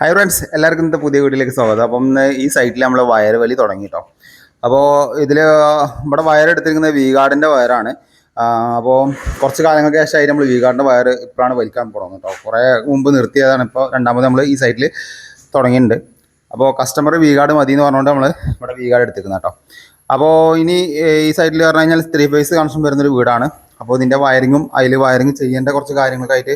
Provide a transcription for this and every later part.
Hi friends എല്ലാവർക്കും ഇന്നത്തെ പുതിയ വീട്ടിലേക്ക് സ്വാഗതം. അപ്പം ഇന്ന് ഈ സൈറ്റിൽ നമ്മൾ വയർ വലി തുടങ്ങി അപ്പോൾ ഇതിൽ ഇവിടെ വയർ എടുത്തിരിക്കുന്നത് വി ഗാർഡിന്റെ വയറാണ് അപ്പോൾ കുറച്ച് കാലങ്ങൾക്ക് ശേഷമായി നമ്മൾ വി ഗാർഡിന്റെ വയർ ഇപ്പോഴാണ് വലിക്കാൻ തുടങ്ങുന്നത് കേട്ടോ കുറേ മുമ്പ് നിർത്തിയതാണ്. ഇപ്പോൾ രണ്ടാമത് നമ്മൾ ഈ സൈറ്റിൽ തുടങ്ങിയിട്ടുണ്ട്. അപ്പോൾ കസ്റ്റമർ വീഗാർഡ് മതി എന്ന് പറഞ്ഞുകൊണ്ട് നമ്മൾ ഇവിടെ വീഗാർഡ് എടുത്തിരിക്കുന്നത് കേട്ടോ അപ്പോൾ ഇനി ഈ സൈറ്റിൽ പറഞ്ഞു കഴിഞ്ഞാൽ ത്രീ ഫേസ് കണക്ഷൻ വരുന്നൊരു വീടാണ്. അപ്പോൾ ഇതിന്റെ വയറിങ്ങും അതിൽ വയറിങ് ചെയ്യേണ്ട കുറച്ച് കാര്യങ്ങൾക്കായിട്ട്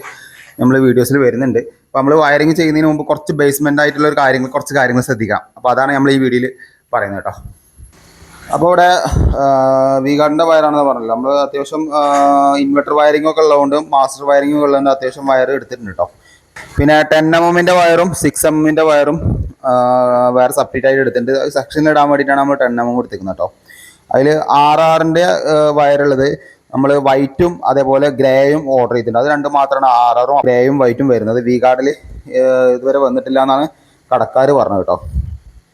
നമ്മൾ വീഡിയോസിൽ വരുന്നുണ്ട്. അപ്പോൾ നമ്മൾ വയറിങ് ചെയ്യുന്നതിന് മുമ്പ് കുറച്ച് ബേസ്മെന്റ് ആയിട്ടുള്ള ഒരു കാര്യങ്ങൾ കുറച്ച് കാര്യങ്ങൾ ശ്രദ്ധിക്കാം. അപ്പോൾ അതാണ് നമ്മൾ ഈ വീഡിയോയിൽ പറയുന്നത് കേട്ടോ. അപ്പോൾ ഇവിടെ വി ഗാർഡിന്റെ വയറാണെന്ന് പറഞ്ഞല്ലോ. നമ്മൾ അത്യാവശ്യം ഇൻവെർട്ടർ വയറിംഗ് ഒക്കെ ഉള്ളതുകൊണ്ട് മാസ്റ്റർ വയറിംഗ് ഉള്ളതുകൊണ്ട് അത്യാവശ്യം വയർ എടുത്തിട്ടുണ്ട് കേട്ടോ. പിന്നെ ടെൻ എം എമ്മിന്റെ വയറും സിക്സ് എമ്മിന്റെ വയറും വയർ സെപ്പറേറ്റ് ആയിട്ട് എടുത്തിട്ടുണ്ട്. സെക്ഷനിൽ ഇടാൻ വേണ്ടിയിട്ടാണ് നമ്മൾ ടെൻ എം എം എടുത്തിരിക്കുന്നത് കേട്ടോ. അതിൽ ആർ ആറിന്റെ വയറുള്ളത് നമ്മൾ വൈറ്റും അതേപോലെ ഗ്രേയും ഓർഡർ ചെയ്തിട്ടുണ്ട്. അത് രണ്ടും മാത്രമാണ് ആർ ആറും ഗ്രേയും വൈറ്റും വരുന്നത്. വി കാർഡിൽ ഇതുവരെ വന്നിട്ടില്ല എന്നാണ് കടക്കാർ പറഞ്ഞത് കേട്ടോ.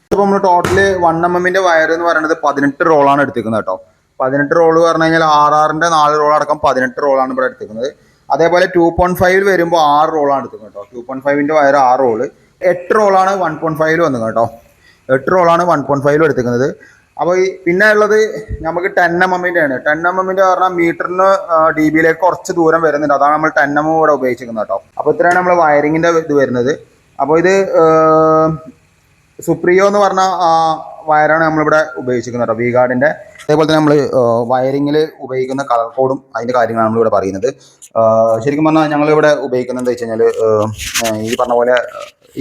ഇപ്പോൾ നമ്മൾ ടോട്ടൽ വൺ എം എമ്മിന്റെ വയർ എന്ന് പറയുന്നത് പതിനെട്ട് റോളാണ് എടുത്തിരിക്കുന്നത് കേട്ടോ. പതിനെട്ട് റോൾ പറഞ്ഞു കഴിഞ്ഞാൽ ആർ ആറിന്റെ നാല് റോൾ അടക്കം പതിനെട്ട് റോളാണ് ഇവിടെ എടുത്തിരിക്കുന്നത്. അതേപോലെ ടു പോയിന്റ് ഫൈവിൽ വരുമ്പോൾ ആറ് റോളാണ് എടുത്തിരിക്കുന്നത് കേട്ടോ. ടു പോയിന്റ് ഫൈവിന്റെ വയർ ആറ് റോൾ എട്ട് റോളാണ് വൺ പോയിന്റ് ഫൈവിൽ വന്നത് കേട്ടോ. എട്ട് റോളാണ് വൺ പോയിന്റ് ഫൈവിൽ എടുത്തിരിക്കുന്നത്. അപ്പോൾ ഈ പിന്നെ ഉള്ളത് നമുക്ക് ടെൻ എം എമ്മിന്റെ ആണ് ടെൻ എം എമ്മിന്റെ പറഞ്ഞാൽ മീറ്ററിന് ഡി ബിയിലേക്ക് കുറച്ച് ദൂരം വരുന്നുണ്ട്. അതാണ് നമ്മൾ ടെൻ എം ഇവിടെ ഉപയോഗിച്ചിരിക്കുന്നത് കേട്ടോ. അപ്പോൾ ഇത്രയാണ് നമ്മൾ വയറിങ്ങിന്റെ ഇത് വരുന്നത്. അപ്പോൾ ഇത് സുപ്രിയോ എന്ന് പറഞ്ഞ വയറാണ് നമ്മളിവിടെ ഉപയോഗിച്ചിരിക്കുന്നത് കേട്ടോ വി ഗാർഡിന്റെ അതേപോലെ തന്നെ നമ്മൾ വയറിങ്ങിൽ ഉപയോഗിക്കുന്ന കളർ കോഡും അതിന്റെ കാര്യങ്ങളാണ് നമ്മളിവിടെ പറയുന്നത്. ശരിക്കും പറഞ്ഞാൽ ഞങ്ങളിവിടെ ഉപയോഗിക്കുന്നത് എന്താ വെച്ച് കഴിഞ്ഞാൽ ഈ പറഞ്ഞ പോലെ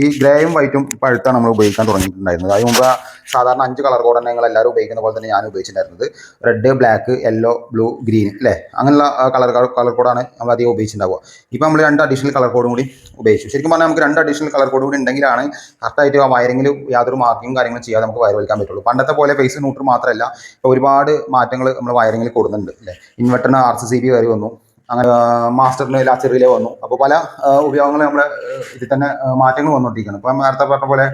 ഈ ഗ്രേയും വൈറ്റും ഇപ്പോൾ നമ്മൾ ഉപയോഗിക്കാൻ തുടങ്ങിയിട്ടുണ്ടായിരുന്നത്. അതിന് മുമ്പ് സാധാരണ അഞ്ച് കളർ കോഡ് തന്നെ ഞങ്ങൾ എല്ലാവരും ഉപയോഗിക്കുന്ന പോലെ തന്നെ ഞാൻ ഉപയോഗിച്ചിട്ടുണ്ടായിരുന്നത്. Red black yellow blue green അല്ലേ? അങ്ങനെയുള്ള കളർ കളർ കോഡാണ് നമ്മൾ അധികം ഉപയോഗിച്ചിട്ടുണ്ടാവുക. ഇപ്പോൾ നമ്മൾ രണ്ട് അഡീഷണൽ കളർ കോഡും കൂടി ഉപയോഗിച്ചു. ശരിക്കും പറഞ്ഞാൽ നമുക്ക് രണ്ട് അഡീഷണൽ കളർ കോഡ് കൂടി ഉണ്ടെങ്കിലാണ് കറക്റ്റായിട്ട് ആ വയറിങ്ങിൽ യാതൊരു മാർക്കിങ്ങും കാര്യങ്ങളും ചെയ്യാതെ നമുക്ക് വയർ വലിക്കാൻ പറ്റുള്ളൂ. പണ്ടത്തെ പോലെ ഫേസ് ന്യൂട്രൽ മാത്രമല്ല ഇപ്പോൾ ഒരുപാട് മാറ്റങ്ങൾ നമ്മൾ വയറിങ്ങിൽ കൊടുക്കുന്നുണ്ട് അല്ലേ? ഇൻവെർട്ടറിന് ആർ സി സി ബി വരെ വന്നു. അങ്ങനെ മാസ്റ്ററിന് ലാച്ചറിലെ വന്നു. അപ്പോൾ പല ഉപയോഗങ്ങൾ നമ്മൾ ഇതിൽ തന്നെ മാറ്റങ്ങൾ വന്നുകൊണ്ടിരിക്കുകയാണ് ഇപ്പോൾ നേരത്തെ പറഞ്ഞ പോലെ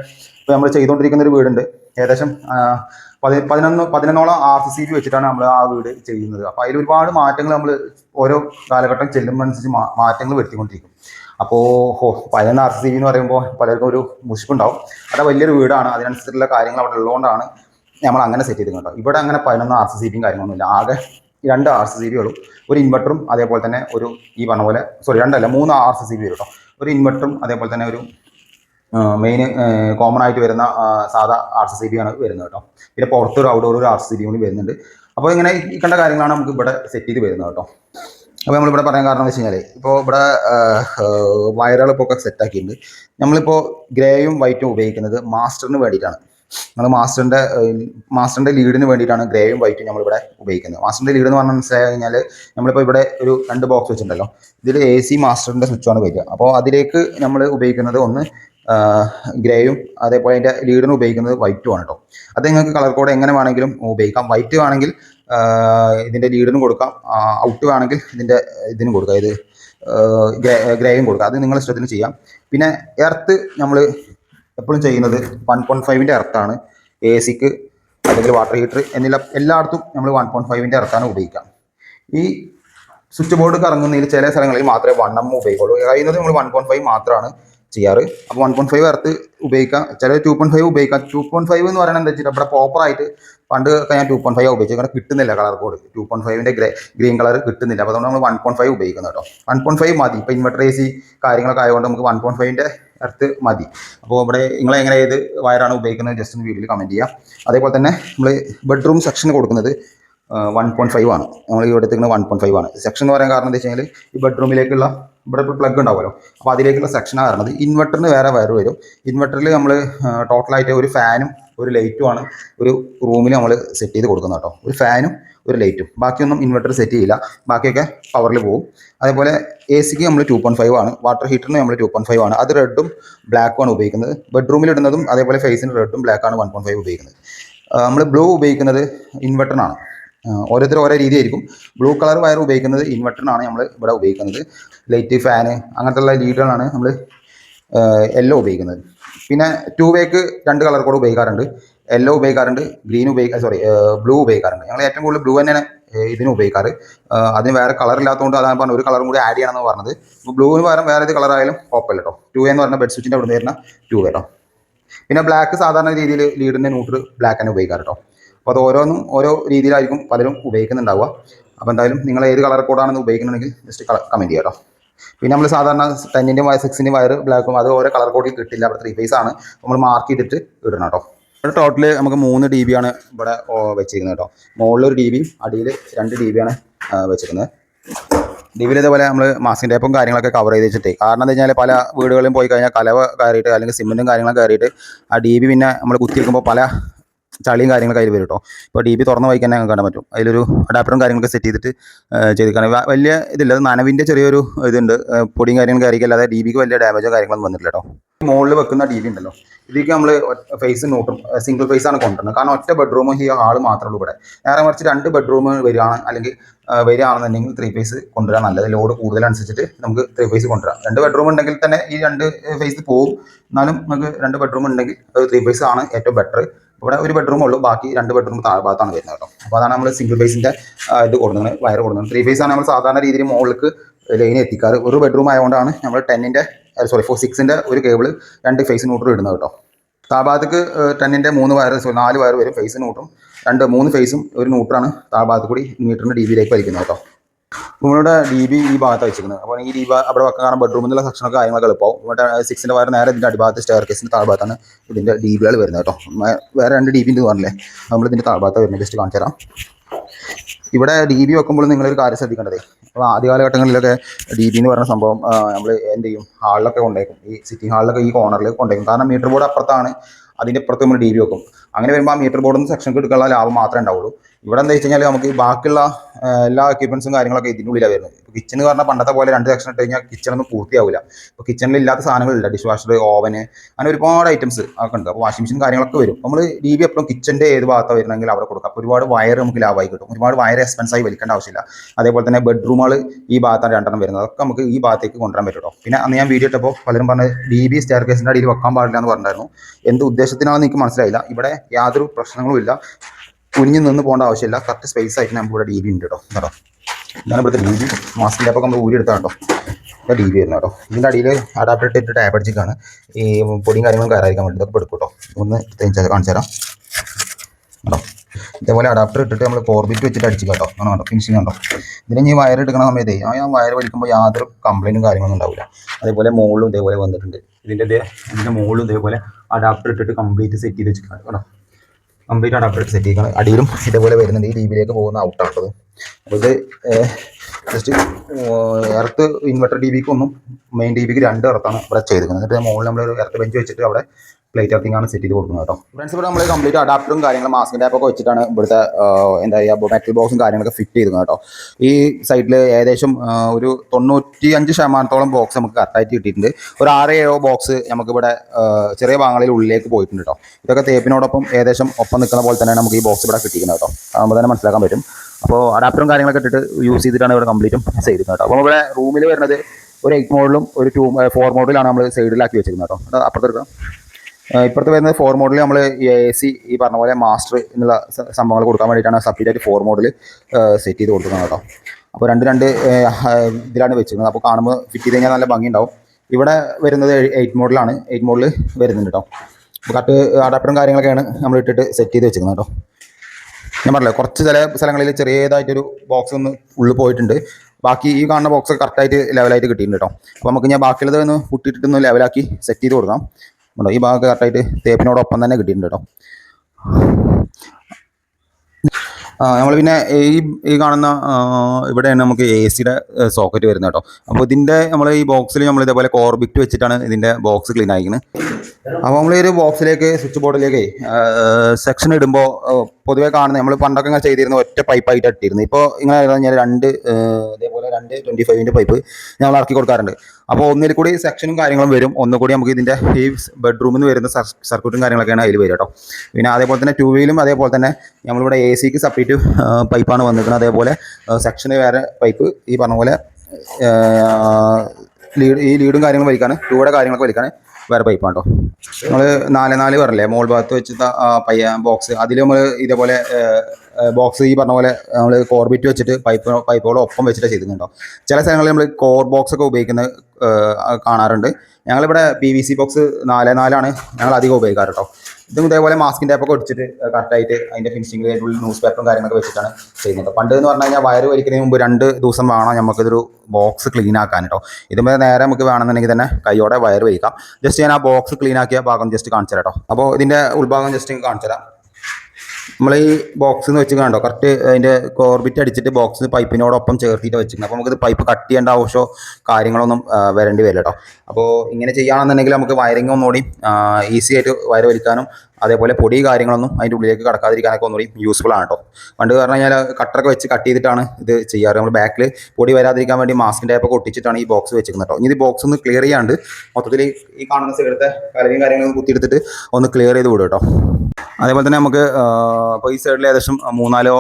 ഇപ്പോൾ നമ്മൾ ചെയ്തുകൊണ്ടിരിക്കുന്ന ഒരു വീടുണ്ട്. ഏകദേശം പതി പതിനൊന്ന് പതിനൊന്നോളം ആർ സി സി വെച്ചിട്ടാണ് നമ്മൾ ആ വീട് ചെയ്യുന്നത്. അപ്പോൾ അതിൽ ഒരുപാട് മാറ്റങ്ങൾ നമ്മൾ ഓരോ കാലഘട്ടം ചെല്ലുമ്പോൾ അനുസരിച്ച് മാറ്റങ്ങൾ വരുത്തിക്കൊണ്ടിരിക്കും. അപ്പോൾ ഹോ പതിനൊന്ന് ആർ സി സി എന്ന് പറയുമ്പോൾ പലർക്കും ഒരു മുഷിപ്പുണ്ടാവും. അത് വലിയൊരു വീടാണ്. അതിനനുസരിച്ചുള്ള കാര്യങ്ങൾ അവിടെ ഉള്ളതുകൊണ്ടാണ് നമ്മൾ അങ്ങനെ സെറ്റ് ചെയ്തിട്ടുണ്ട് ഇവിടെ അങ്ങനെ പതിനൊന്ന് ആർ സി സി ബിയും കാര്യങ്ങളൊന്നുമില്ല. ആകെ രണ്ട് ആർ സി സി ബികളും ഒരു ഇൻവെർട്ടറും അതേപോലെ തന്നെ ഒരു ഈ പറഞ്ഞ പോലെ സോറി രണ്ടല്ല മൂന്ന് ആർ സി സി ബി കേട്ടോ. ഒരു ഇൻവെർട്ടറും അതേപോലെ തന്നെ ഒരു മെയിൻ കോമൺ ആയിട്ട് വരുന്ന സാധാ ആർ സി സി ബി ആണ് വരുന്നത് കേട്ടോ. പിന്നെ പുറത്തൊരു ഔട്ട്ഡോർ ഒരു ആർ സി സി ബി കൂടി വരുന്നുണ്ട്. അപ്പോൾ ഇങ്ങനെ ഈ കണ്ട കാര്യങ്ങളാണ് നമുക്ക് ഇവിടെ സെറ്റ് ചെയ്ത് വരുന്നത് കേട്ടോ. അപ്പോൾ നമ്മളിവിടെ പറയാൻ കാരണം എന്ന് വെച്ച് കഴിഞ്ഞാൽ ഇപ്പോൾ ഇവിടെ വയറുകൾ ഒക്കെ സെറ്റ് ആക്കിയിട്ടുണ്ട്. നമ്മളിപ്പോൾ ഗ്രേയും വൈറ്റും ഉപയോഗിക്കുന്നത് മാസ്റ്ററിന് വേണ്ടിയിട്ടാണ്. നമ്മൾ മാസ്റ്ററിന്റെ മാസ്റ്ററിന്റെ ലീഡിന് വേണ്ടിയിട്ടാണ് ഗ്രേയും വൈറ്റും നമ്മളിവിടെ ഉപയോഗിക്കുന്നത്. മാസ്റ്ററിന്റെ ലീഡ് എന്ന് പറഞ്ഞാൽ മനസ്സിലായി കഴിഞ്ഞാൽ നമ്മളിപ്പോൾ ഇവിടെ ഒരു രണ്ട് ബോക്സ് വെച്ചിട്ടുണ്ടല്ലോ. ഇതിൽ എ സി മാസ്റ്ററിന്റെ സ്വിച്ചാണ് വരിക അപ്പോൾ അതിലേക്ക് നമ്മൾ ഉപയോഗിക്കുന്നത് ഒന്ന് ഗ്രേയും അതേപോലെ അതിന്റെ ലീഡിന് ഉപയോഗിക്കുന്നത് വൈറ്റും ആണ് കേട്ടോ അത് നിങ്ങൾക്ക് കളർ കോഡ് എങ്ങനെ വേണമെങ്കിലും ഉപയോഗിക്കാം. വൈറ്റ് വേണമെങ്കിൽ ഇതിന്റെ ലീഡിന് കൊടുക്കാം. ഔട്ട് വേണമെങ്കിൽ ഇതിന്റെ ഇതിന് കൊടുക്കാം. ഇത് ഗ്രേയും കൊടുക്കാം. അത് നിങ്ങൾ ഇഷ്ടത്തിന് ചെയ്യാം. പിന്നെ എർത്ത് നമ്മൾ എപ്പോഴും ചെയ്യുന്നത് വൺ പോയിന്റ് ഫൈവിന്റെ അർത്ഥമാണ് എ സിക്ക് അല്ലെങ്കിൽ വാട്ടർ ഹീറ്റർ എന്നില്ല എല്ലായിടത്തും നമ്മൾ വൺ പോയിന്റ് ഫൈവിന്റെ അർത്ഥമാണ് ഉപയോഗിക്കാം ഈ സ്വിച്ച് ബോർഡ് കറങ്ങുന്നതിൽ ചില സ്ഥലങ്ങളിൽ മാത്രമേ വൺ എം ഉപയോഗിക്കുള്ളൂ. കഴിയുന്നത് നമ്മൾ വൺ പോയിന്റ് ഫൈവ് മാത്രമാണ്. ചെയ്യാറ് അപ്പോൾ വൺ പോയിന്റ് ഫൈവ് എർത്ത് ഉപയോഗിക്കാം ചില ടു പോയിന്റ് ഫൈവ് ഉപയോഗിക്കാം ടു പോയിന്റ് ഫൈവ് എന്ന് പറയുന്നത് എന്താ വെച്ചാൽ ഇവിടെ പ്രോപ്പറായിട്ട് പണ്ട് ഞാൻ ടു പോയിന്റ് ഫൈവ് ഉപയോഗിച്ചു കാരണം കിട്ടുന്നില്ല കളർ കോഡ് ടു പോയിന്റ് ഫൈവിന്റെ ഗ്രേ ഗ്രീൻ കളർ കിട്ടുന്നില്ല അപ്പോൾ നമ്മൾ വൺ പോയിന്റ് ഫൈവ് ഉപയോഗിക്കുന്നത് കേട്ടോ വൺ പോയിന്റ് ഫൈവ് മതി ഇപ്പോൾ ഇൻവെർട്ടർ എ സി കാര്യങ്ങളൊക്കെ ആയതുകൊണ്ട് നമുക്ക് വൺ പോയിന്റ് ഫൈവിന്റെ എർത്ത് മതി അപ്പോൾ ഇവിടെ നിങ്ങൾ എങ്ങനെ ഏത് വയറാണ് ഉപയോഗിക്കുന്നത് ജസ്റ്റ് ഒന്ന് വീഡിയോയിൽ കമന്റ് ചെയ്യാം അതേപോലെ തന്നെ നമ്മൾ ബെഡ്റൂം സെക്ഷന് കൊടുക്കുന്നത് വൺ പോയിന്റ് ഫൈവ് ആണ് നമ്മൾ ഇവിടെ എടുത്തിരിക്കുന്നത് വൺ പോയിന്റ് ഫൈവ് ആണ് സെക്ഷൻ എന്ന് പറയാൻ കാരണം എന്താ വെച്ച് കഴിഞ്ഞാൽ ഈ ബെഡ്റൂമിലേക്കുള്ള ഇവിടെ ഇപ്പോൾ പ്ലഗ് ഉണ്ടാവുമല്ലോ. അപ്പോൾ അതിലേക്കുള്ള സെക്ഷനാണ് വരുന്നത് ഇൻവെർട്ടറിന് വേറെ വയർ വരും. ഇൻവെർട്ടറിൽ നമ്മൾ ടോട്ടലായിട്ട് ഒരു ഫാനും ഒരു ലൈറ്റുമാണ് ഒരു റൂമിൽ നമ്മൾ സെറ്റ് ചെയ്ത് കൊടുക്കുന്നത് കേട്ടോ. ഒരു ഫാനും ഒരു ലൈറ്റും ബാക്കിയൊന്നും ഇൻവെർട്ടർ സെറ്റ് ചെയ്യില്ല. ബാക്കിയൊക്കെ പവറിൽ പോകും. അതേപോലെ എ സിക്ക് നമ്മൾ ടു പോയിന്റ് ഫൈവ് ആണ്. വാട്ടർ ഹീറ്ററിന് നമ്മൾ ടു പോയിന്റ് ഫൈവ് ആണ്. അത് റെഡും ബ്ലാക്കും ആണ് ഉപയോഗിക്കുന്നത്. ബെഡ്റൂമിൽ ഇടുന്നതും അതേപോലെ ഫേസിന് റെഡും ബ്ലാക്കാണ് വൺ പോയിന്റ് ഫൈവ് ഉപയോഗിക്കുന്നത്. നമ്മൾ ബ്ലൂ ഉപയോഗിക്കുന്നത് ഇൻവെർട്ടറിനാണ് ഓരോരുത്തർ ഓരോ രീതിയായിരിക്കും. ബ്ലൂ കളർ വയർ ഉപയോഗിക്കുന്നത് ഇൻവെർട്ടറിനാണ് നമ്മൾ ഇവിടെ ഉപയോഗിക്കുന്നത്. ലൈറ്റ് ഫാന് അങ്ങനത്തെ ഉള്ള ലീഡുകളാണ് നമ്മൾ യെല്ലോ ഉപയോഗിക്കുന്നത്. പിന്നെ ടു വേക്ക് രണ്ട് കളർ കൂടെ ഉപയോഗിക്കാറുണ്ട്. യെല്ലോ ഉപയോഗിക്കാറുണ്ട് ഗ്രീൻ ഉപയോഗിക്കുക സോറി ബ്ലൂ ഉപയോഗിക്കാറുണ്ട്. ഞങ്ങൾ ഏറ്റവും കൂടുതൽ ബ്ലൂ തന്നെയാണ് ഇതിന് ഉപയോഗിക്കാറ്. അതിന് വേറെ കളർ ഇല്ലാത്തതുകൊണ്ട് അതാണ് പറഞ്ഞത് ഒരു കളറും കൂടി ആഡ് ചെയ്യണമെന്ന് പറഞ്ഞത്. അപ്പോൾ ബ്ലൂവിന് പകരം വേറെ ഏത് കളറായാലും കുഴപ്പമില്ല കേട്ടോ ടു എന്ന് പറഞ്ഞാൽ ബെഡ് സ്വിച്ചിന്റെ അവിടെ നിന്ന് വരുന്ന ടു കേട്ടോ പിന്നെ ബ്ലാക്ക് സാധാരണ രീതിയിൽ ലീഡിന്റെ ന്യൂട്രൽ ബ്ലാക്ക് തന്നെ ഉപയോഗിക്കാറ് കേട്ടോ അപ്പോൾ അത് ഓരോന്നും ഓരോ രീതിയിലായിരിക്കും പലരും ഉപയോഗിക്കുന്നുണ്ടാവുക. അപ്പോൾ എന്തായാലും നിങ്ങൾ ഏത് കളർ കോഡാണെന്ന് ഉപയോഗിക്കുന്നുണ്ടെങ്കിൽ ജസ്റ്റ് കമന്റ് ചെയ്യാം കേട്ടോ പിന്നെ നമ്മൾ സാധാരണ ടെന്നിന്റെ വയർ സിക്സിന്റെ വയർ ബ്ലാക്കും അത് ഓരോ കളർ കോഡിൽ കിട്ടില്ല. അവിടെ ത്രീ ഫേസ് ആണ്. നമ്മൾ മാർക്ക് ചെയ്തിട്ട് ഇടണം കേട്ടോ. ഇവിടെ ടോട്ടൽ നമുക്ക് മൂന്ന് ഡി ബി ആണ് ഇവിടെ വെച്ചിരിക്കുന്നത് കേട്ടോ. മുകളിൽ ഒരു ഡി ബിയും അടിയിൽ രണ്ട് ഡി ആണ് വെച്ചിരിക്കുന്നത്. ഡിവിൽ ഇതേപോലെ നമ്മൾ മാസ്കിൻ ടേപ്പും കാര്യങ്ങളൊക്കെ കവർ ചെയ്ത് വെച്ചിട്ട്. കാരണം എന്താ വെച്ചാൽ പല വീടുകളിലും പോയി കഴിഞ്ഞാൽ കലവ കയറിയിട്ട് അല്ലെങ്കിൽ സിമെന്റും കാര്യങ്ങളൊക്കെ കയറിയിട്ട് ആ ഡി ബി പിന്നെ നമ്മൾ കുത്തിയിരിക്കുമ്പോൾ പല ചളിയും കാര്യങ്ങളൊക്കെ അതിൽ വരും കേട്ടോ ഇപ്പോൾ ഡി ബി തുറന്ന് വായിക്കാൻ തന്നെ കാണാൻ പറ്റും. അതിലൊരു അഡാപ്റ്ററും കാര്യങ്ങളൊക്കെ സെറ്റ് ചെയ്തിട്ട് ചെയ്തിരിക്കുകയാണ് വലിയ ഇതില്ല അത് നനവിന്റെ ചെറിയൊരു ഇതുണ്ട്. പൊടിയും കാര്യങ്ങളും കയറിക്കുക അല്ലാതെ ഡി ബിക്ക് വലിയ ഡാമേജോ കാര്യങ്ങളൊന്നും വന്നിട്ടില്ല കേട്ടോ മുകളിൽ വെക്കുന്ന ടി വി ഉണ്ടല്ലോ. ഇതിലേക്ക് നമ്മൾ ഫേസ് നോട്ടും സിംഗിൾ ഫേസ് ആണ് കൊണ്ടുവരുന്നത്. കാരണം ഒറ്റ ബെഡ്റൂമും ഈ ഹാൾ മാത്രമേ ഉള്ളൂ ഇവിടെ. നേരെ മറിച്ച് രണ്ട് ബെഡ്റൂം വരികയാണ് അല്ലെങ്കിൽ വരികയാണെന്നുണ്ടെങ്കിൽ ത്രീ ഫേസ് കൊണ്ടുവരാൻ നല്ലത്. ലോഡ് കൂടുതലനുസരിച്ചിട്ട് നമുക്ക് ത്രീ ഫേസ് കൊണ്ടുവരാം. രണ്ട് ബെഡ്റൂം ഉണ്ടെങ്കിൽ തന്നെ ഈ രണ്ട് ഫേസ് പോകും എന്നാലും നമുക്ക് രണ്ട് ബെഡ്റൂം ഉണ്ടെങ്കിൽ ത്രീ ഫേസ് ആണ് ഏറ്റവും ബെറ്റർ ഇവിടെ ഒരു ബെഡ്റൂം ഉള്ളൂ. ബാക്കി രണ്ട് ബെഡ്റൂം താഴെ ഭാഗത്താണ് വരുന്നത് കേട്ടോ. അപ്പോൾ അതാണ് നമ്മൾ സിംഗിൾ ഫേസിന്റെ ഇത് കൊടുക്കുന്നത് വയർ കൊടുക്കുന്നത് ത്രീ ഫേസ് ആണ് നമ്മൾ സാധാരണ രീതിയിൽ മുകളിലേക്ക് ലൈൻ എത്തിക്കാറ്. ഒരു ബെഡ്റൂം ആയതുകൊണ്ടാണ് നമ്മൾ ടെന്നിന്റെ സോറി ഫോർ സിക്സിന്റെ ഒരു കേബിൾ രണ്ട് ഫേസ് ന്യൂട്രൽ ഇടുന്നത് കേട്ടോ. താഴ്ഭാഗത്തേക്ക് ടെന്നിന്റെ മൂന്ന് വയർ നാല് വയർ വരും. ഫേസ് ന്യൂട്രും രണ്ട് മൂന്ന് ഫേസും ഒരു ന്യൂട്രാണ് താഴ്ഭാഗത്ത് കൂടി മീറ്ററിന്റെ ഡി ബിയിലേക്ക് വലിക്കുന്നത് കേട്ടോ. നമ്മളുടെ ഡി ബി ഈ ഭാഗത്ത് വെച്ചിരിക്കുന്നത്. അപ്പോൾ ഈ ഡി അവിടെ വെക്കാൻ കാരണം ബെഡ്റൂമിലുള്ള സെക്ഷനൊക്കെ കാര്യങ്ങളൊക്കെ എളുപ്പമാവും ഇവിടെ സിക്സിന്റെ വയർ നേരെ ഇതിന്റെ അടിഭാഗത്ത് സ്റ്റെയർ കേസിന്റെ താഴ്ഭാഗത്താണ് ഇതിന്റെ ഡി ബികൾ വരുന്നത് കേട്ടോ. വേറെ രണ്ട് ഡി ബി എന്ന് പറഞ്ഞില്ലേ? നമ്മൾ ഇതിന്റെ താഴ്ഭാഗത്ത് വരുന്നത്. ജസ്റ്റ് കാണിച്ചു തരാം. ഇവിടെ ഡി ബി വെക്കുമ്പോൾ നിങ്ങളൊരു കാര്യം ശ്രദ്ധിക്കേണ്ടത്. അപ്പോൾ ആദ്യ കാലഘട്ടങ്ങളിലൊക്കെ ഡി ബി എന്ന് പറയുന്ന സംഭവം നമ്മൾ എന്ത് ചെയ്യും? ഹാളിലൊക്കെ കൊണ്ടേക്കും. ഈ സിറ്റി ഹാളിലൊക്കെ ഈ കോർണറിൽ കൊണ്ടേക്കും. കാരണം മീറ്റർ ബോർഡ് അപ്പുറത്താണ് അതിന്റെ അപ്പുറത്ത് നമ്മൾ ഡി ബി വെക്കും. അങ്ങനെ വരുമ്പോൾ ആ മീറ്റർ ബോർഡിൽ നിന്ന് സെക്ഷൻ എടുക്കാനുള്ള ലാഭം മാത്രമേ ഉണ്ടാവുള്ളൂ. ഇവിടെ എന്താ വെച്ച് കഴിഞ്ഞാൽ നമുക്ക് ബാക്കിയുള്ള എല്ലാ എക്യുപ്മെൻസും കാര്യങ്ങളൊക്കെ ഇതിന്റെ ഉള്ളിലാണ് വരുന്നത്. ഇപ്പോൾ കിച്ചൺ പറഞ്ഞാൽ പണ്ടത്തെ പോലെ രണ്ട് സെക്ഷൻ ഇട്ട് കഴിഞ്ഞാൽ കിച്ചണൊന്നും പൂർത്തിയാവില്ല ഇപ്പോൾ കിച്ചണിൽ ഇല്ലാത്ത സാധനങ്ങളില്ല. ഡിഷ് വാഷർ ഓവൻ അങ്ങനെ ഒരുപാട് ഐറ്റംസ് ഒക്കെ ഉണ്ട്. അപ്പോൾ വാഷിംഗ് മെഷീൻ കാര്യങ്ങളൊക്കെ വരും. നമ്മൾ ഡി വി എപ്പോഴും കിച്ചന്റെ ഏത് ഭാഗത്താണ് വരുന്നെങ്കിൽ അവിടെ കൊടുക്കാം. അപ്പോൾ ഒരുപാട് വയർ നമുക്ക് ലാഭമായി കിട്ടും. ഒരുപാട് വയർ എക്സ്പെൻസായി വലിക്കേണ്ട ആവശ്യമില്ല. അതേപോലെ തന്നെ ബെഡ്റൂമുകൾ ഈ ഭാഗത്താണ് രണ്ടെണ്ണം വരുന്നത്. അതൊക്കെ നമുക്ക് ഈ ഭാഗത്തേക്ക് കൊണ്ടുവരാൻ പറ്റും പിന്നെ അന്ന് ഞാൻ വീഡിയോ ഇട്ടപ്പോൾ പലരും പറഞ്ഞത് ഡി ബി സ്റ്റെയർ കേസിന്റെ അടിയിൽ വെക്കാൻ പാടില്ല എന്ന് പറഞ്ഞിട്ടുണ്ടായിരുന്നു. എന്ത് ഉദ്ദേശത്തിനാണെന്ന് എനിക്ക് മനസ്സിലായില്ല. ഇവിടെ യാതൊരു പ്രശ്നങ്ങളും ഇല്ല. കുനിഞ്ഞ് നിന്ന് പോകേണ്ട ആവശ്യമില്ല. കറക്റ്റ് സ്പേസ് ആയിട്ട് നമുക്ക് ഇവിടെ ഡി ബി ഉണ്ട് കേട്ടോ കേട്ടോ ഇതാണ് ഇവിടുത്തെ ഡി ബി മാസ്കിന്റെ അപ്പോൾ നമ്മൾ ഊരി എടുത്താൽ കേട്ടോ ഇവിടെ ഡി വരുന്നത് കേട്ടോ ഇതിന്റെ അടിയിൽ അഡാപ്റ്റർ ഇട്ടിട്ട് ടാപ്പ് അടിച്ചിട്ടാണ് ഈ പൊടിയും കാര്യങ്ങളും കയറായിരിക്കാൻ വേണ്ടി ഇതൊക്കെ എടുക്കും കേട്ടോ ഒന്ന് കാണിച്ചു തരാം. കേട്ടോ ഇതേപോലെ അഡാപ്റ്റർ ഇട്ടിട്ട് നമ്മൾ കോർബിറ്റ് വെച്ചിട്ട് അടിച്ചു കേട്ടോ അങ്ങനെ കണ്ടോ ഫിനിഷിങ് കണ്ടോ ഇതിന് ഈ വയർ എടുക്കുന്ന സമയത്ത് ആ വയർ വലിക്കുമ്പോൾ യാതൊരു കംപ്ലൈന്റും കാര്യങ്ങളൊന്നും ഉണ്ടാവില്ല അതേപോലെ മുകളിലും ഇതേപോലെ വന്നിട്ടുണ്ട്. ഇതിന്റെ ഇതേ ഇതിന്റെ മുകളിലും ഇതേപോലെ അഡാപ്റ്റർ ഇട്ടിട്ട് കംപ്ലീറ്റ് സെറ്റ് ചെയ്ത് വെച്ചിട്ടുണ്ട് കേട്ടോ കംപ്ലീറ്റ് അഡാപ്റ്റർ സെറ്റ് ചെയ്യണം അടിയിലും ഇതേപോലെ വരുന്നുണ്ട്. ഈ ഡിബിയിലേക്ക് പോകുന്ന ഔട്ടാണത് അപ്പോൾ ഇത് ജസ്റ്റ് എർത്ത് ഇൻവെർട്ടർ ഡി ബിക്ക് ഒന്നും മെയിൻ ഡി ബിക്ക് രണ്ട് എർത്താണ് ഇവിടെ ചെയ്തിരിക്കുന്നത്. എന്നിട്ട് മുകളിൽ നമ്മൾ ഒരു എർത്ത് ബെഞ്ച് വെച്ചിട്ട് അവിടെ പ്ലേറ്റ് എർത്തിങ് ആണ് സെറ്റ് ചെയ്ത് കൊടുക്കുന്നത് കേട്ടോ. ഫ്രണ്ട്സ് ഇവിടെ നമ്മൾ കംപ്ലീറ്റ് അഡാപ്റ്ററും കാര്യങ്ങളും മാസ്കിന്റെ ആപ്പൊക്കെ വെച്ചിട്ടാണ് ഇവിടുത്തെ എന്താ പറയുക മെറ്റൽ ബോക്സും കാര്യങ്ങളൊക്കെ ഫിറ്റ് ചെയ്തു കേട്ടോ. ഈ സൈഡിൽ ഏകദേശം ഒരു തൊണ്ണൂറ്റി അഞ്ച് ശതമാനത്തോളം ബോക്സ് നമുക്ക് കറക്റ്റായിട്ട് കിട്ടിയിട്ടുണ്ട്. ഒരു ആറ് ഏഴോ ബോക്സ് നമുക്കിവിടെ ചെറിയ ഭാഗങ്ങളിൽ ഉള്ളിലേക്ക് പോയിട്ടുണ്ട് കേട്ടോ. ഇതൊക്കെ തേപ്പിനോടൊപ്പം ഏകദേശം ഒപ്പം നിൽക്കുന്ന പോലെ തന്നെ നമുക്ക് ഈ ബോക്സ് ഇവിടെ കിട്ടിയിരിക്കുന്നത് കേട്ടോ. നമുക്ക് തന്നെ മനസ്സിലാക്കാൻ പറ്റും. അപ്പോൾ അഡാപ്റ്ററും കാര്യങ്ങളൊക്കെ ഇട്ടിട്ട് യൂസ് ചെയ്തിട്ടാണ് ഇവിടെ കംപ്ലീറ്റും ചെയ്തിരുന്നത് കേട്ടോ. അപ്പോൾ ഇവിടെ റൂമിൽ വരുന്നത് ഒരു എയ്റ്റ് മോഡലും ഒരു ടു ഫോർ മോഡലാണ് നമ്മൾ സൈഡിലാക്കി വെച്ചിരുന്നത് കേട്ടോ. അത് അപ്പുറത്ത് എടുക്കാം. ഏഹ് ഇപ്പുറത്ത് വരുന്നത് ഫോർ മോഡൽ നമ്മൾ എ സി ഈ പറഞ്ഞ പോലെ മാസ്റ്റർ എന്നുള്ള സംഭവങ്ങൾ കൊടുക്കാൻ വേണ്ടിയിട്ടാണ് സബ്സിഡായിട്ട് ഫോർ മോഡൽ സെറ്റ് ചെയ്ത് കൊടുക്കുന്നത് കേട്ടോ. അപ്പോൾ രണ്ട് രണ്ട് ഇതിലാണ് വെച്ചിരുന്നത് അപ്പോൾ കാണുമ്പോൾ ഫിറ്റ് ചെയ്ത് കഴിഞ്ഞാൽ നല്ല ഭംഗിയുണ്ടാവും. ഇവിടെ വരുന്നത് എയ്റ്റ് മോഡലാണ് എയ്റ്റ് മോഡൽ വരുന്നുണ്ട് കേട്ടോ. കട്ട് അഡാപ്റ്ററും കാര്യങ്ങളൊക്കെയാണ് നമ്മൾ ഇട്ടിട്ട് സെറ്റ് ചെയ്ത് വെച്ചിരുന്നത് കേട്ടോ. ഞാൻ പറഞ്ഞില്ല കുറച്ച് ചില സ്ഥലങ്ങളിൽ ചെറിയതായിട്ടൊരു ബോക്സ് ഒന്ന് ഉള്ളിൽ പോയിട്ടുണ്ട്. ബാക്കി ഈ കാണുന്ന ബോക്സ് കറക്റ്റായിട്ട് ലെവലായിട്ട് കിട്ടിയിട്ടുണ്ട് കേട്ടോ. അപ്പോൾ നമുക്ക് ഞാൻ ബാക്കിയുള്ളത് ഒന്ന് കുട്ടിയിട്ടിട്ടൊന്ന് ലെവലാക്കി സെറ്റ് ചെയ്ത് കൊടുക്കാം. കേട്ടോ ഈ ഭാഗമൊക്കെ കറക്റ്റായിട്ട് തേപ്പിനോടൊപ്പം തന്നെ കിട്ടിയിട്ടുണ്ട് കേട്ടോ. നമ്മൾ പിന്നെ ഈ ഈ കാണുന്ന ഇവിടെയാണ് നമുക്ക് എ സിയുടെ സോക്കറ്റ് വരുന്നത് കേട്ടോ. അപ്പോൾ ഇതിന്റെ നമ്മൾ ഈ ബോക്സിൽ നമ്മൾ ഇതേപോലെ കോർബിറ്റ് വെച്ചിട്ടാണ് ഇതിന്റെ ബോക്സ് ക്ലീൻ ആയിരിക്കുന്നത് അപ്പോൾ നമ്മൾ ഈ ഒരു ബോക്സിലേക്ക് സ്വിച്ച് ബോർഡിലേക്ക് സെക്ഷൻ ഇടുമ്പോൾ പൊതുവെ കാണുന്നത് നമ്മൾ പണ്ടൊക്കെ ഇങ്ങനെ ചെയ്തിരുന്ന ഒറ്റ പൈപ്പായിട്ട് ഇട്ടിരുന്നു. ഇപ്പോൾ ഇങ്ങനെ കഴിഞ്ഞാൽ രണ്ട് അതേപോലെ രണ്ട് ട്വന്റി ഫൈവിന്റെ പൈപ്പ് ഞങ്ങൾ ഇറക്കി കൊടുക്കാറുണ്ട്. അപ്പോൾ ഒന്നിൽ കൂടി സെക്ഷനും കാര്യങ്ങളും വരും. ഒന്നുകൂടി നമുക്ക് ഇതിന്റെ ഈ ബെഡ്റൂമിൽ നിന്ന് വരുന്ന സർക്യൂട്ടും കാര്യങ്ങളൊക്കെയാണ് അതിൽ വരിക കേട്ടോ പിന്നെ അതേപോലെ തന്നെ ടൂ വീലും അതേപോലെ തന്നെ നമ്മളിവിടെ എ സിക്ക് സെപ്പറേറ്റ് പൈപ്പാണ് വന്നിരിക്കുന്നത്. അതേപോലെ സെക്ഷന് വേറെ പൈപ്പ് ഈ പറഞ്ഞ പോലെ ലീഡ് ഈ ലീഡും കാര്യങ്ങളും വലിക്കാണ്. ടൂയുടെ കാര്യങ്ങളൊക്കെ വലിക്കാണ്. വേറെ പൈപ്പാണ് കേട്ടോ നമ്മൾ നാല് നാല് പറഞ്ഞില്ലേ മോൾ ഭാഗത്ത് വെച്ചിട്ട് പയ്യ ബോക്സ് അതിൽ നമ്മൾ ഇതേപോലെ ബോക്സ് ഈ പറഞ്ഞ പോലെ നമ്മൾ കോർബിറ്റ് വെച്ചിട്ട് പൈപ്പ് പൈപ്പുകൾ ഒപ്പം വെച്ചിട്ട് ചെയ്തിട്ടുണ്ടോ? ചില സ്ഥലങ്ങളിൽ നമ്മൾ കോർ ബോക്സ് ഒക്കെ ഉപയോഗിക്കുന്നത് കാണാറുണ്ട്. ഞങ്ങളിവിടെ പി വി സി ബോക്സ് നാല് നാലാണ് ഞങ്ങൾ അധികം ഉപയോഗിക്കാറ് കേട്ടോ ഇതും ഇതേപോലെ മാസ്കിന്റെ ഒക്കെ ഒടിച്ചിട്ട് കറക്റ്റായിട്ട് അതിന്റെ ഫിനിഷിംഗ് ഉള്ളിൽ ന്യൂസ് പേപ്പറും കാര്യങ്ങളൊക്കെ വെച്ചിട്ടാണ് ചെയ്യുന്നത്. പണ്ട് എന്ന് പറഞ്ഞു കഴിഞ്ഞാൽ വയറ് വലിക്കുന്നതിന് മുമ്പ് രണ്ട് ദിവസം വേണം നമുക്കിതൊരു ബോക്സ് ക്ലീൻ ആക്കാൻ കേട്ടോ ഇതുമ്പോൾ നേരെ നമുക്ക് വേണമെന്നുണ്ടെങ്കിൽ തന്നെ കൈയോടെ വയർ വലിക്കാം. ജസ്റ്റ് ഞാൻ ആ ബോക്സ് ക്ലീൻ ആക്കിയ ഭാഗം ജസ്റ്റ് കാണിച്ചു തരാം കേട്ടോ അപ്പോൾ ഇതിന്റെ ഉൾഭാഗം ജസ്റ്റ് കാണിച്ചു തരാം നമ്മൾ ഈ ബോക്സ് എന്ന് വെച്ച് കണ്ടോ? കറക്റ്റ് അതിന്റെ കോർബിറ്റ് അടിച്ചിട്ട് ബോക്സ് പൈപ്പിനോടൊപ്പം ചേർത്തിട്ട് വെച്ചിട്ടുണ്ട് അപ്പോൾ നമുക്കിത് പൈപ്പ് കട്ട് ചെയ്യേണ്ട ആവശ്യമോ കാര്യങ്ങളൊന്നും വരേണ്ടി വരില്ല കേട്ടോ അപ്പോൾ ഇങ്ങനെ ചെയ്യുകയാണെന്നുണ്ടെങ്കിൽ നമുക്ക് വയറിങ് ഒന്നുകൂടി ഈസി ആയിട്ട് വയർ വലിക്കാനും അതേപോലെ പൊടി കാര്യങ്ങളൊന്നും അതിന്റെ ഉള്ളിലേക്ക് കടക്കാതിരിക്കാനൊക്കെ ഒന്നുകൂടി യൂസ്ഫുൾ ആണ് കേട്ടോ പണ്ട് പറഞ്ഞു കഴിഞ്ഞാൽ കട്ടറൊക്കെ വെച്ച് കട്ട് ചെയ്തിട്ടാണ് ഇത് ചെയ്യാറ്. നമ്മൾ ബാക്കിൽ പൊടി വരാതിരിക്കാൻ വേണ്ടി മാസ്കിന്റെ ഒക്കെ ഒട്ടിച്ചിട്ടാണ് ഈ ബോക്സ് വെച്ചിരിക്കുന്നത് കേട്ടോ ഇനി ബോക്സ് ഒന്ന് ക്ലിയർ ചെയ്യാണ്ട് മൊത്തത്തിൽ ഈ കാണുന്ന സൈഡത്തെ കലവിയും കാര്യങ്ങളും കുത്തിയെടുത്തിട്ട് ഒന്ന് ക്ലിയർ ചെയ്ത് വിടും കേട്ടോ അതേപോലെ തന്നെ നമുക്ക് ഇപ്പോൾ ഈ സൈഡിൽ ഏകദേശം മൂന്നാലോ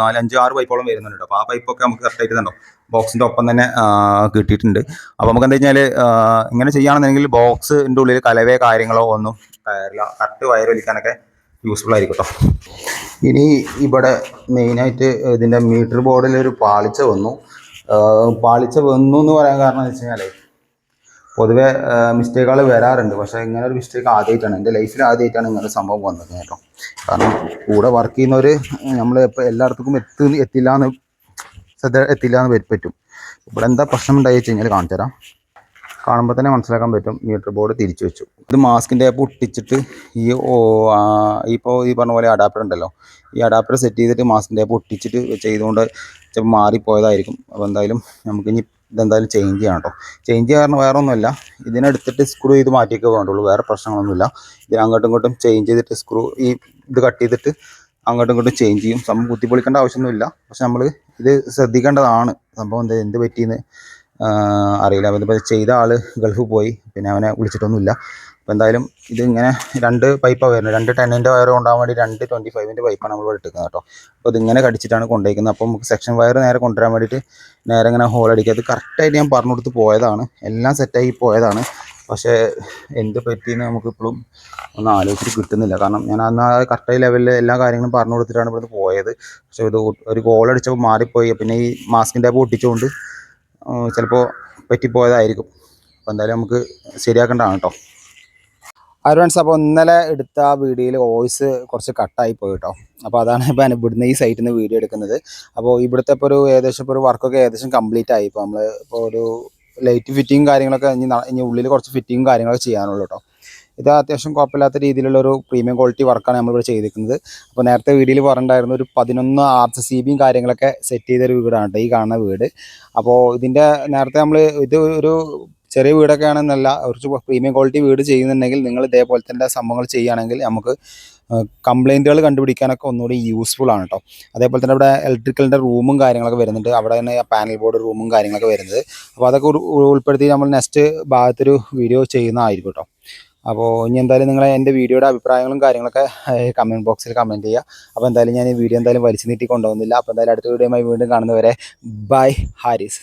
നാലോ അഞ്ച് ആറ് പൈപ്പോളം വരുന്നുണ്ട് കേട്ടോ അപ്പോൾ ആ പൈപ്പൊക്കെ നമുക്ക് കറക്റ്റ് ആയിട്ടുണ്ടോ ബോക്സിന്റെ ഒപ്പം തന്നെ കിട്ടിയിട്ടുണ്ട്. അപ്പോൾ നമുക്ക് എന്താ വെച്ചാൽ ഇങ്ങനെ ചെയ്യുകയാണെന്നുണ്ടെങ്കിൽ ബോക്സിന്റെ ഉള്ളിൽ കലവേ കാര്യങ്ങളോ ഒന്നും കയറില്ല കറക്റ്റ് വയർ വലിക്കാനൊക്കെ യൂസ്ഫുൾ ആയിരിക്കും കേട്ടോ ഇനി ഇവിടെ മെയിനായിട്ട് ഇതിന്റെ മീറ്റർ ബോർഡിൽ ഒരു പാളിച്ച വന്നു. പാളിച്ച വന്നു എന്ന് പറയാൻ കാരണം എന്ന് വെച്ച് പൊതുവേ മിസ്റ്റേക്കുകൾ വരാറുണ്ട്. പക്ഷേ ഇങ്ങനെ ഒരു മിസ്റ്റേക്ക് ആദ്യമായിട്ടാണ് എന്റെ ലൈഫിൽ ആദ്യമായിട്ടാണ് ഇങ്ങനെ സംഭവം വന്നത് കേട്ടോ. കാരണം കൂടെ വർക്ക് ചെയ്യുന്നവർ നമ്മൾ ഇപ്പോൾ എല്ലായിടത്തേക്കും എത്തി എത്തില്ല എന്ന് ശ്രദ്ധ എത്തില്ല എന്ന് പറ്റും. ഇവിടെ എന്താ പ്രശ്നം ഉണ്ടായി വെച്ച് കഴിഞ്ഞാൽ കാണിച്ചു തരാം കാണുമ്പോൾ തന്നെ മനസ്സിലാക്കാൻ പറ്റും. മീറ്റർ ബോർഡ് തിരിച്ചു വെച്ചു. ഇത് മാസ്കിന്റെ ആപ്പ് ഒട്ടിച്ചിട്ട് ഈ ഓ ഇപ്പോൾ ഈ പറഞ്ഞ പോലെ അഡാപ്റ്റർ ഉണ്ടല്ലോ. ഈ അഡാപ്റ്റർ സെറ്റ് ചെയ്തിട്ട് മാസ്കിന്റെ ആപ്പ് ഒട്ടിച്ചിട്ട് ചെയ്തുകൊണ്ട് ചിലപ്പോൾ മാറിപ്പോയതായിരിക്കും. അപ്പോൾ എന്തായാലും നമുക്കിനി ഇതെന്തായാലും ചേഞ്ച് ചെയ്യണം കേട്ടോ ചേഞ്ച് ചെയ്യാൻ വേറെ ഒന്നുമില്ല ഇതിനെടുത്തിട്ട് സ്ക്രൂ ചെയ്ത് മാറ്റിയൊക്കെ വേണ്ടുള്ളൂ. വേറെ പ്രശ്നങ്ങളൊന്നുമില്ല. ഇതിന് അങ്ങോട്ടും ഇങ്ങോട്ടും ചേഞ്ച് ചെയ്തിട്ട് സ്ക്രൂ ഈ ഇത് കട്ട് ചെയ്തിട്ട് അങ്ങോട്ടും ഇങ്ങോട്ടും ചേഞ്ച് ചെയ്യും. സംഭവം കുത്തിപ്പൊളിക്കേണ്ട ആവശ്യമൊന്നുമില്ല. പക്ഷെ നമ്മൾ ഇത് ശ്രദ്ധിക്കേണ്ടതാണ്. സംഭവം എന്താ എന്ത് പറ്റിയെന്ന് അറിയില്ല. അവൻ ഇപ്പോൾ ചെയ്ത ആൾ ഗൾഫ് പോയി. പിന്നെ അവനെ വിളിച്ചിട്ടൊന്നുമില്ല. അപ്പോൾ എന്തായാലും ഇത് ഇങ്ങനെ രണ്ട് പൈപ്പാണ് വരുന്നത്. രണ്ട് ടെന്നിന്റെ വയർ കൊണ്ടാകാൻ വേണ്ടി രണ്ട് ട്വന്റി ഫൈവിന്റെ പൈപ്പാണ് നമ്മൾ ഇവിടെ എടുക്കുന്നത് കേട്ടോ. അപ്പോൾ ഇതിങ്ങനെ കടിച്ചിട്ടാണ് കൊണ്ടുപോയിക്കുന്നത്. അപ്പോൾ നമുക്ക് സെക്ഷൻ വയർ നേരെ കൊണ്ടുവരാൻ വേണ്ടിയിട്ട് നേരെ ഇങ്ങനെ ഹോൾ അടിക്കുക. അത് കറക്റ്റായിട്ട് ഞാൻ പറഞ്ഞു കൊടുത്ത് പോയതാണ്. എല്ലാം സെറ്റായി പോയതാണ്. പക്ഷേ എന്ത് പറ്റിയെന്ന് നമുക്കിപ്പോഴും ഒന്ന് ആലോചിച്ചിട്ട് കിട്ടുന്നില്ല. കാരണം ഞാൻ അന്ന് ആ കറക്റ്റായി ലെവലിൽ എല്ലാ കാര്യങ്ങളും പറഞ്ഞു കൊടുത്തിട്ടാണ് ഇവിടുന്ന് പോയത്. പക്ഷേ ഇത് ഒരു ഗോൾ അടിച്ചപ്പോൾ മാറിപ്പോയി. പിന്നെ ഈ മാസ്കിന്റെ ആപ്പ് ഒട്ടിച്ചുകൊണ്ട് ചിലപ്പോൾ പറ്റിപ്പോയതായിരിക്കും. അപ്പോൾ എന്തായാലും നമുക്ക് ശരിയാക്കേണ്ടതാണ് കേട്ടോ ഫ്രണ്ട്സ് അപ്പോൾ ഇന്നലെ എടുത്ത ആ വീഡിയോയിൽ വോയിസ് കുറച്ച് കട്ടായി പോയി കേട്ടോ അപ്പോൾ അതാണ് ഇപ്പോൾ ഇവിടുന്ന് ഈ സൈറ്റിൽ നിന്ന് വീഡിയോ എടുക്കുന്നത്. അപ്പോൾ ഇവിടുത്തെ ഇപ്പോൾ ഒരു ഏകദേശം ഇപ്പോൾ ഒരു വർക്കൊക്കെ ഏകദേശം കംപ്ലീറ്റ് ആയി. ഇപ്പോൾ നമ്മൾ ഇപ്പോൾ ഒരു ലൈറ്റ് ഫിറ്റിങ്ങും കാര്യങ്ങളൊക്കെ ഇനി ഇനി ഉള്ളിൽ കുറച്ച് ഫിറ്റിങ്ങും കാര്യങ്ങളൊക്കെ ചെയ്യാനുള്ളൂ കേട്ടോ ഇത് അത്യാവശ്യം കുഴപ്പമില്ലാത്ത രീതിയിലുള്ള ഒരു പ്രീമിയം ക്വാളിറ്റി വർക്കാണ് നമ്മളിവിടെ ചെയ്തിരിക്കുന്നത്. അപ്പോൾ നേരത്തെ വീഡിയോയിൽ പറഞ്ഞിട്ടുണ്ടായിരുന്നു ഒരു പതിനൊന്ന് ആർ സി ബിയും കാര്യങ്ങളൊക്കെ സെറ്റ് ചെയ്തൊരു വീടാണ് ഈ കാണുന്ന വീട്. അപ്പോൾ ഇതിന്റെ നേരത്തെ നമ്മൾ ഇത് ഒരു ചെറിയ വീടൊക്കെ ആണെന്നല്ല കുറച്ച് പ്രീമിയം ക്വാളിറ്റി വീട് ചെയ്യുന്നുണ്ടെങ്കിൽ നിങ്ങൾ ഇതേപോലെ തന്നെ സംഭവങ്ങൾ ചെയ്യുകയാണെങ്കിൽ നമുക്ക് കംപ്ലൈന്റുകൾ കണ്ടുപിടിക്കാനൊക്കെ ഒന്നുകൂടി യൂസ്ഫുൾ ആണ് കേട്ടോ. അതേപോലെ തന്നെ ഇവിടെ ഇലക്ട്രിക്കലിന്റെ റൂമും കാര്യങ്ങളൊക്കെ വരുന്നുണ്ട്. അവിടെ തന്നെ പാനൽ ബോർഡ് റൂമും കാര്യങ്ങളൊക്കെ വരുന്നത്. അപ്പോൾ അതൊക്കെ ഉൾ- ഉൾപ്പെടുത്തി നമ്മൾ നെക്സ്റ്റ് ഭാഗത്തൊരു വീഡിയോ ചെയ്യുന്നതായിരിക്കും കേട്ടോ. അപ്പോൾ ഇനി എന്തായാലും നിങ്ങൾ എന്റെ വീഡിയോയുടെ അഭിപ്രായങ്ങളും കാര്യങ്ങളൊക്കെ കമന്റ് ബോക്സിൽ കമന്റ് ചെയ്യുക. അപ്പോൾ എന്തായാലും ഞാൻ ഈ വീഡിയോ എന്തായാലും വലിച്ചു നീട്ടി കൊണ്ടുപോകുന്നില്ല. അപ്പോൾ എന്തായാലും അടുത്ത വീഡിയോയുമായി വീണ്ടും കാണുന്നവരെ ബൈ ഹാരിസ്